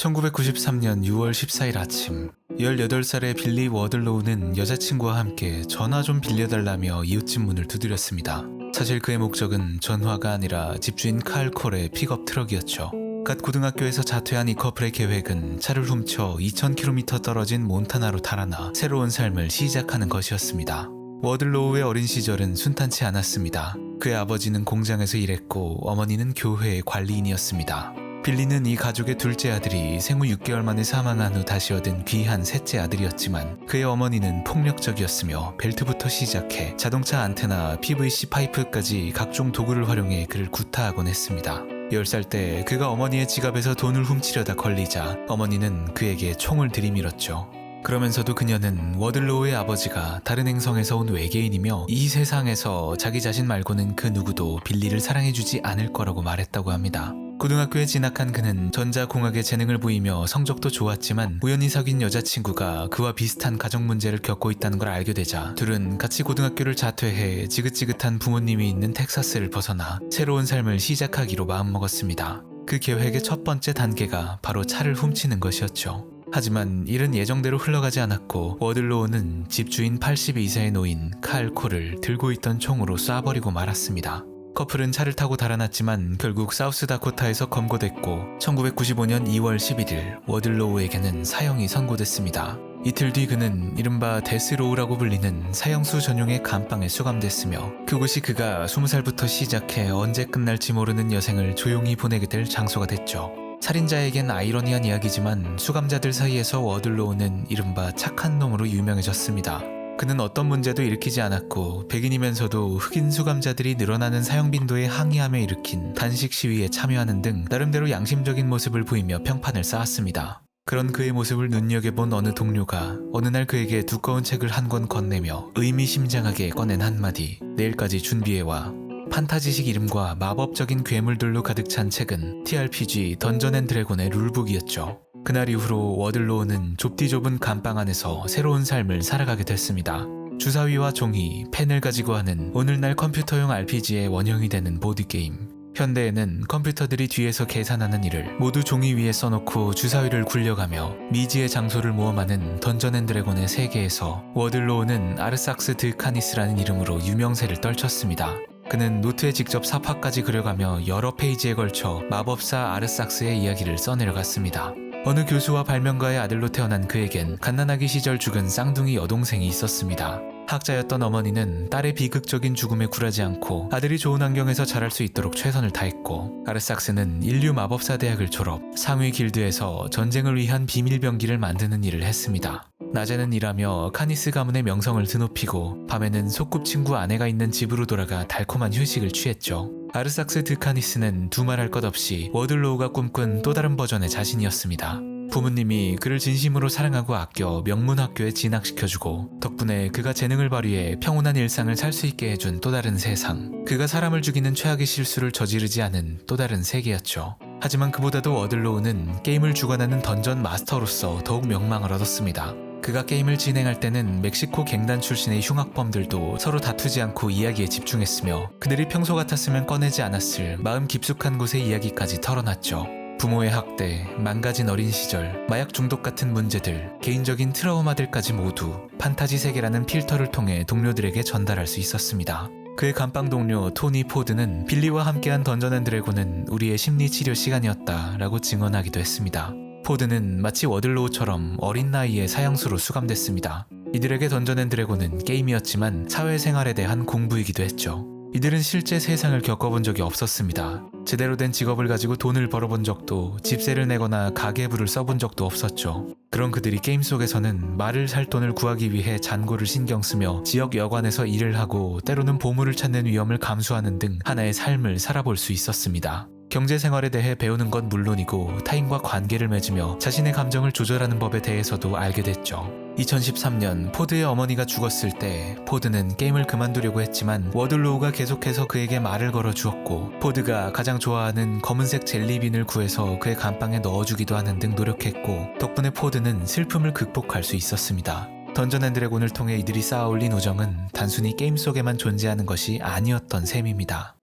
1993년 6월 14일 아침 18살의 빌리 워들로우는 여자친구와 함께 전화 좀 빌려달라며 이웃집 문을 두드렸습니다. 사실 그의 목적은 전화가 아니라 집주인 칼 콜의 픽업 트럭이었죠. 갓 고등학교에서 자퇴한 이 커플의 계획은 차를 훔쳐 2000km 떨어진 몬타나로 달아나 새로운 삶을 시작하는 것이었습니다. 워들로우의 어린 시절은 순탄치 않았습니다. 그의 아버지는 공장에서 일했고 어머니는 교회의 관리인이었습니다. 빌리는 이 가족의 둘째 아들이 생후 6개월 만에 사망한 후 다시 얻은 귀한 셋째 아들이었지만 그의 어머니는 폭력적이었으며 벨트부터 시작해 자동차 안테나, PVC 파이프까지 각종 도구를 활용해 그를 구타하곤 했습니다. 10살 때 그가 어머니의 지갑에서 돈을 훔치려다 걸리자 어머니는 그에게 총을 들이밀었죠. 그러면서도 그녀는 워들로우의 아버지가 다른 행성에서 온 외계인이며 이 세상에서 자기 자신 말고는 그 누구도 빌리를 사랑해주지 않을 거라고 말했다고 합니다. 고등학교에 진학한 그는 전자공학에 재능을 보이며 성적도 좋았지만 우연히 사귄 여자친구가 그와 비슷한 가정 문제를 겪고 있다는 걸 알게 되자 둘은 같이 고등학교를 자퇴해 지긋지긋한 부모님이 있는 텍사스를 벗어나 새로운 삶을 시작하기로 마음먹었습니다. 그 계획의 첫 번째 단계가 바로 차를 훔치는 것이었죠. 하지만 일은 예정대로 흘러가지 않았고 워들로우는 집주인 82세의 노인 칼 콜을 들고 있던 총으로 쏴버리고 말았습니다. 커플은 차를 타고 달아났지만 결국 사우스다코타에서 검거됐고 1995년 2월 11일 워들로우에게는 사형이 선고됐습니다. 이틀 뒤 그는 이른바 데스로우라고 불리는 사형수 전용의 감방에 수감됐으며 그곳이 그가 20살부터 시작해 언제 끝날지 모르는 여생을 조용히 보내게 될 장소가 됐죠. 살인자에겐 아이러니한 이야기지만 수감자들 사이에서 워들로우는 이른바 착한 놈으로 유명해졌습니다. 그는 어떤 문제도 일으키지 않았고 백인이면서도 흑인 수감자들이 늘어나는 사형 빈도에 항의하며 일으킨 단식 시위에 참여하는 등 나름대로 양심적인 모습을 보이며 평판을 쌓았습니다. 그런 그의 모습을 눈여겨본 어느 동료가 어느 날 그에게 두꺼운 책을 한 권 건네며 의미심장하게 꺼낸 한마디 내일까지 준비해와 판타지식 이름과 마법적인 괴물들로 가득 찬 책은 TRPG 던전 앤 드래곤의 룰북이었죠. 그날 이후로 워들로우는 좁디 좁은 감방 안에서 새로운 삶을 살아가게 됐습니다. 주사위와 종이, 펜을 가지고 하는 오늘날 컴퓨터용 RPG의 원형이 되는 보드게임. 현대에는 컴퓨터들이 뒤에서 계산하는 일을 모두 종이 위에 써놓고 주사위를 굴려가며 미지의 장소를 모험하는 던전 앤 드래곤의 세계에서 워들로우는 아르삭스 드 카니스라는 이름으로 유명세를 떨쳤습니다. 그는 노트에 직접 사파까지 그려가며 여러 페이지에 걸쳐 마법사 아르삭스의 이야기를 써내려갔습니다. 어느 교수와 발명가의 아들로 태어난 그에겐 갓난아기 시절 죽은 쌍둥이 여동생이 있었습니다. 학자였던 어머니는 딸의 비극적인 죽음에 굴하지 않고 아들이 좋은 환경에서 자랄 수 있도록 최선을 다했고 아르삭스는 인류 마법사 대학을 졸업 상위 길드에서 전쟁을 위한 비밀병기를 만드는 일을 했습니다. 낮에는 일하며 카니스 가문의 명성을 드높이고 밤에는 소꿉친구 아내가 있는 집으로 돌아가 달콤한 휴식을 취했죠. 아르삭스 드카니스는 두말할 것 없이 워들로우가 꿈꾼 또 다른 버전의 자신이었습니다. 부모님이 그를 진심으로 사랑하고 아껴 명문학교에 진학시켜주고 덕분에 그가 재능을 발휘해 평온한 일상을 살 수 있게 해준 또 다른 세상. 그가 사람을 죽이는 최악의 실수를 저지르지 않은 또 다른 세계였죠. 하지만 그보다도 워들로우는 게임을 주관하는 던전 마스터로서 더욱 명망을 얻었습니다. 그가 게임을 진행할 때는 멕시코 갱단 출신의 흉악범들도 서로 다투지 않고 이야기에 집중했으며 그들이 평소 같았으면 꺼내지 않았을 마음 깊숙한 곳의 이야기까지 털어놨죠. 부모의 학대, 망가진 어린 시절, 마약 중독 같은 문제들, 개인적인 트라우마들까지 모두 판타지 세계라는 필터를 통해 동료들에게 전달할 수 있었습니다. 그의 감방 동료 토니 포드는 빌리와 함께한 던전 앤 드래곤은 우리의 심리 치료 시간이었다 라고 증언하기도 했습니다. 포드는 마치 워들로우처럼 어린 나이에 사형수로 수감됐습니다. 이들에게 던전 앤 드래곤은 게임이었지만 사회생활에 대한 공부이기도 했죠. 이들은 실제 세상을 겪어본 적이 없었습니다. 제대로 된 직업을 가지고 돈을 벌어본 적도 집세를 내거나 가계부를 써본 적도 없었죠. 그런 그들이 게임 속에서는 말을 살 돈을 구하기 위해 잔고를 신경 쓰며 지역 여관에서 일을 하고 때로는 보물을 찾는 위험을 감수하는 등 하나의 삶을 살아볼 수 있었습니다. 경제 생활에 대해 배우는 건 물론이고 타인과 관계를 맺으며 자신의 감정을 조절하는 법에 대해서도 알게 됐죠. 2013년 포드의 어머니가 죽었을 때 포드는 게임을 그만두려고 했지만 워들로우가 계속해서 그에게 말을 걸어 주었고 포드가 가장 좋아하는 검은색 젤리빈을 구해서 그의 감방에 넣어주기도 하는 등 노력했고 덕분에 포드는 슬픔을 극복할 수 있었습니다. 던전 앤 드래곤을 통해 이들이 쌓아 올린 우정은 단순히 게임 속에만 존재하는 것이 아니었던 셈입니다.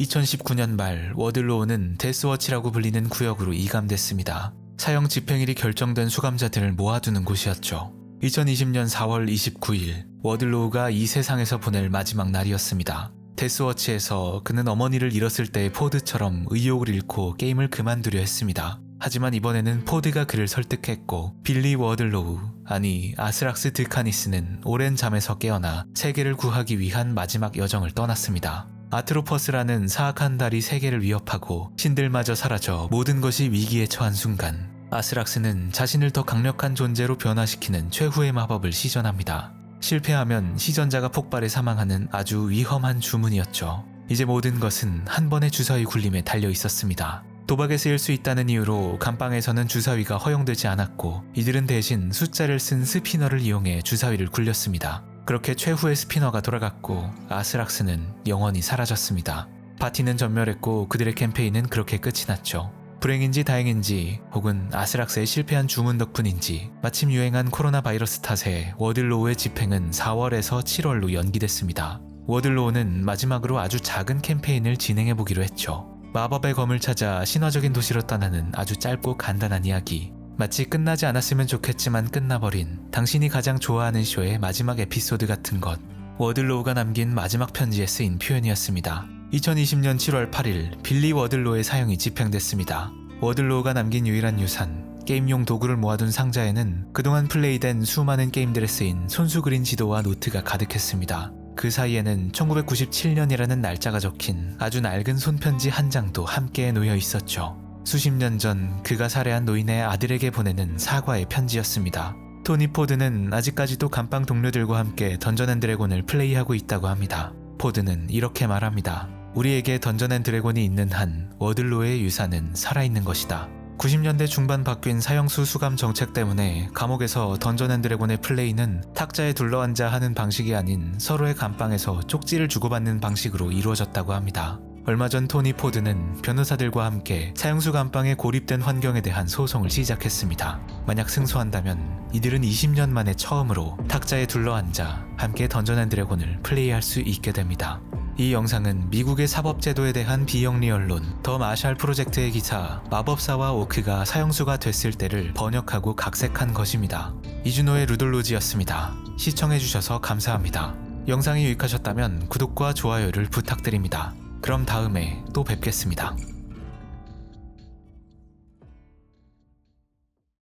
2019년 말 워들로우는 데스워치라고 불리는 구역으로 이감됐습니다. 사형 집행일이 결정된 수감자들을 모아두는 곳이었죠. 2020년 4월 29일 워들로우가 이 세상에서 보낼 마지막 날이었습니다. 데스워치에서 그는 어머니를 잃었을 때의 포드처럼 의욕을 잃고 게임을 그만두려 했습니다. 하지만 이번에는 포드가 그를 설득했고 빌리 워들로우 아니 아스락스 드카니스는 오랜 잠에서 깨어나 세계를 구하기 위한 마지막 여정을 떠났습니다. 아트로퍼스라는 사악한 달이 세계를 위협하고 신들마저 사라져 모든 것이 위기에 처한 순간 아스락스는 자신을 더 강력한 존재로 변화시키는 최후의 마법을 시전합니다. 실패하면 시전자가 폭발해 사망하는 아주 위험한 주문이었죠. 이제 모든 것은 한 번의 주사위 굴림에 달려 있었습니다. 도박에 쓰일 수 있다는 이유로 감방에서는 주사위가 허용되지 않았고 이들은 대신 숫자를 쓴 스피너를 이용해 주사위를 굴렸습니다. 그렇게 최후의 스피너가 돌아갔고 아스락스는 영원히 사라졌습니다. 파티는 전멸했고 그들의 캠페인은 그렇게 끝이 났죠. 불행인지 다행인지 혹은 아스락스의 실패한 주문 덕분인지 마침 유행한 코로나 바이러스 탓에 워들로우의 집행은 4월에서 7월로 연기됐습니다. 워들로우는 마지막으로 아주 작은 캠페인을 진행해 보기로 했죠. 마법의 검을 찾아 신화적인 도시로 떠나는 아주 짧고 간단한 이야기. 마치 끝나지 않았으면 좋겠지만 끝나버린 당신이 가장 좋아하는 쇼의 마지막 에피소드 같은 것. 워들로우가 남긴 마지막 편지에 쓰인 표현이었습니다. 2020년 7월 8일 빌리 워들로의 사형이 집행됐습니다. 워들로우가 남긴 유일한 유산, 게임용 도구를 모아둔 상자에는 그동안 플레이된 수많은 게임들에 쓰인 손수 그린 지도와 노트가 가득했습니다. 그 사이에는 1997년이라는 날짜가 적힌 아주 낡은 손편지 한 장도 함께 놓여 있었죠. 수십 년 전 그가 살해한 노인의 아들에게 보내는 사과의 편지였습니다. 토니 포드는 아직까지도 감방 동료들과 함께 던전 앤 드래곤을 플레이하고 있다고 합니다. 포드는 이렇게 말합니다. 우리에게 던전 앤 드래곤이 있는 한 워들로의 유산은 살아있는 것이다. 90년대 중반 바뀐 사형수 수감 정책 때문에 감옥에서 던전 앤 드래곤의 플레이는 탁자에 둘러앉아 하는 방식이 아닌 서로의 감방에서 쪽지를 주고받는 방식으로 이루어졌다고 합니다. 얼마 전 토니 포드는 변호사들과 함께 사형수 감방의 고립된 환경에 대한 소송을 시작했습니다. 만약 승소한다면 이들은 20년 만에 처음으로 탁자에 둘러앉아 함께 던전 앤 드래곤을 플레이할 수 있게 됩니다. 이 영상은 미국의 사법제도에 대한 비영리 언론 더 마샬 프로젝트의 기사 마법사와 오크가 사형수가 됐을 때를 번역하고 각색한 것입니다. 이준호의 루돌로지였습니다. 시청해주셔서 감사합니다. 영상이 유익하셨다면 구독과 좋아요를 부탁드립니다. 그럼 다음에 또 뵙겠습니다.